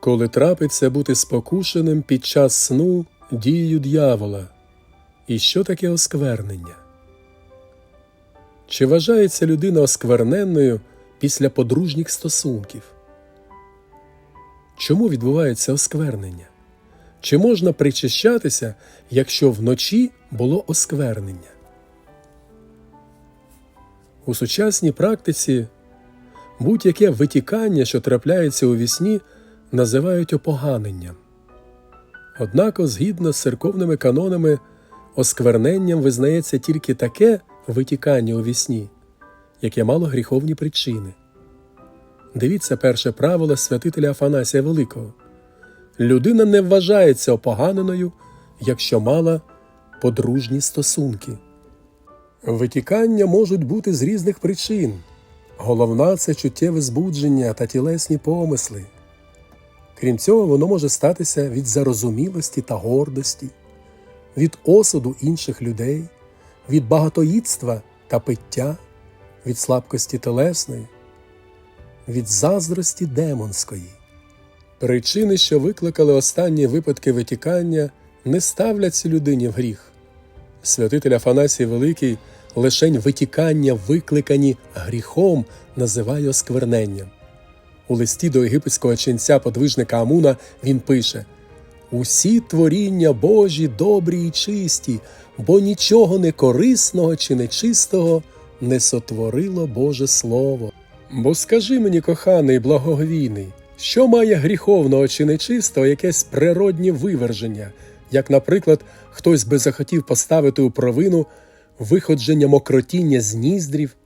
коли трапиться бути спокушеним під час сну дією д'явола. І що таке осквернення? Чи вважається людина оскверненною після подружніх стосунків? Чому відбувається осквернення? Чи можна причащатися, якщо вночі було осквернення? У сучасній практиці будь-яке витікання, що трапляється у вісні, називають опоганенням. Однак, згідно з церковними канонами, оскверненням визнається тільки таке витікання у вісні, яке мало гріховні причини. Дивіться перше правило святителя Афанасія Великого. Людина не вважається опоганеною, якщо мала подружні стосунки. Витікання можуть бути з різних причин. Головна це чуттєве збудження та тілесні помисли. Крім цього, воно може статися від зарозумілості та гордості, від осуду інших людей, від багатоїдства та пиття, від слабкості телесної, від заздрості демонської. Причини, що викликали останні випадки витікання, не ставляться людині в гріх. Святитель Афанасій Великий лишень витікання, викликані гріхом, називає оскверненням. У листі до єгипетського ченця подвижника Амуна він пише Усі творіння Божі добрі і чисті, бо нічого некорисного чи нечистого не сотворило Боже Слово. Бо скажи мені, коханий благоговійний, що має гріховного чи нечистого якесь природнє виверження, як, наприклад, хтось би захотів поставити у провину виходження мокротіння з ніздрів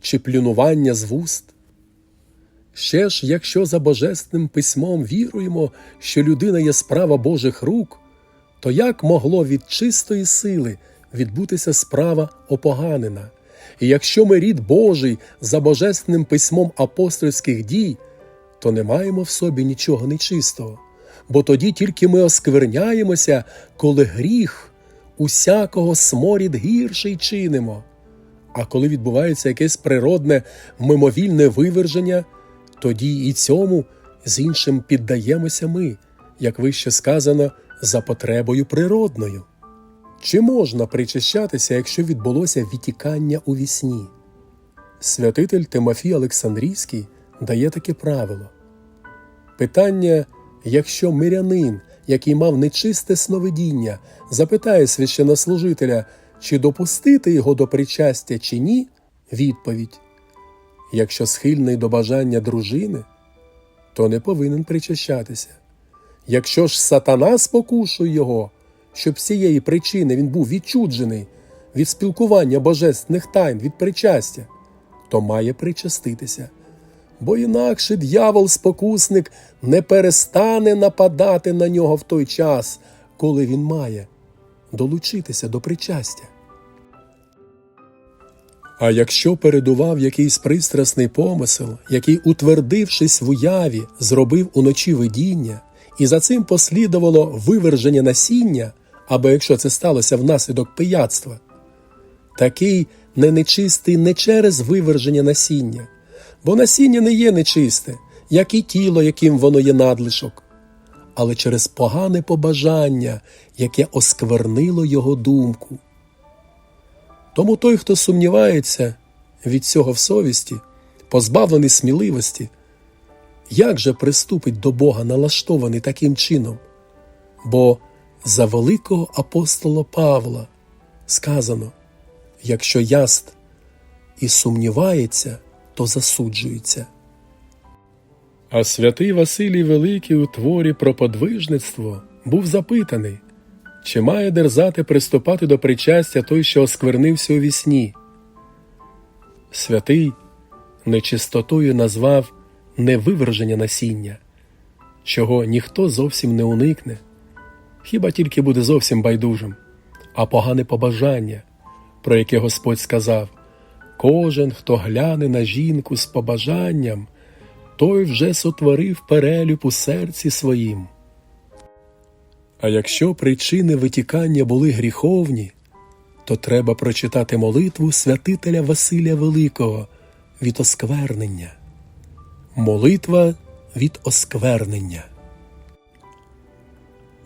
чи плюнування з вуст? Ще ж, якщо за божественним письмом віруємо, що людина є справа Божих рук, то як могло від чистої сили відбутися справа опоганена? І якщо ми рід Божий за божественним письмом апостольських дій, то не маємо в собі нічого нечистого, бо тоді тільки ми оскверняємося, коли гріх усякого сморід гірший чинимо. А коли відбувається якесь природне мимовільне виверження, тоді і цьому з іншим піддаємося ми, як вище сказано, за потребою природною. Чи можна причащатися, якщо відбулося відтікання у вісні? Святитель Тимофій Олександрійський дає таке правило. Питання, якщо мирянин, який мав нечисте сновидіння, запитає священнослужителя, чи допустити його до причастя чи ні, відповідь Якщо схильний до бажання дружини, то не повинен причащатися. Якщо ж сатана спокушує його, щоб з цієї причини він був відчуджений від спілкування божественних тайн від причастя, то має причаститися. Бо інакше дьявол-спокусник не перестане нападати на нього в той час, коли він має долучитися до причастя. А якщо передував якийсь пристрасний помисел, який, утвердившись в уяві, зробив уночі видіння, і за цим послідувало виверження насіння, або якщо це сталося внаслідок пияцтва, такий не нечистий не через виверження насіння, бо насіння не є нечисте, як і тіло, яким воно є надлишок, але через погане побажання, яке осквернило його думку. Тому той, хто сумнівається від цього в совісті, позбавлений сміливості, як же приступить до Бога налаштований таким чином? Бо за великого апостола Павла сказано якщо яст і сумнівається, то засуджується. А святий Василій Великий у творі про подвижництво був запитаний, чи має дерзати приступати до причастя той, що осквернився у вісні? Святий нечистотою назвав невиверження насіння, чого ніхто зовсім не уникне, хіба тільки буде зовсім байдужим, а погане побажання, про яке Господь сказав Кожен, хто гляне на жінку з побажанням, той вже сотворив перелюб у серці своїм. А якщо причини витікання були гріховні, то треба прочитати молитву святителя Василія Великого від осквернення. Молитва від осквернення.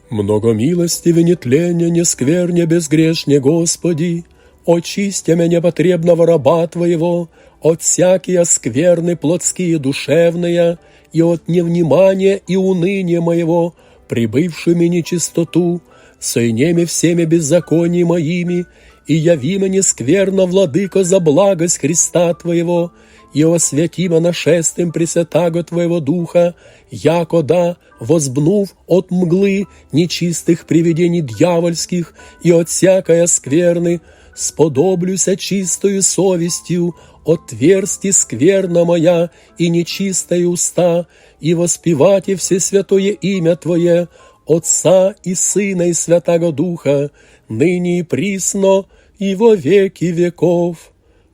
Многомилостивый нетления, не скверня безгрешне, Господи, очистя меня потребного раба Твоего, от всякие скверны плотские душевные, и от невнимания и уныния моего, прибывшими нечистоту, сойнеми всеми беззаконии моими, и яви мне скверно, владыко, за благость Христа Твоего, и освятима нашествием Пресвятаго Твоего Духа, яко да, возбнув от мглы нечистых привидений дьявольских и от всякой скверны, сподоблюся чистою совестью, отверсти скверна моя и нечистые уста, и воспевайте все святое имя Твое, Отца и Сына и Святаго Духа, ныне и присно, и во веки веков.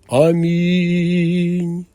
Аминь.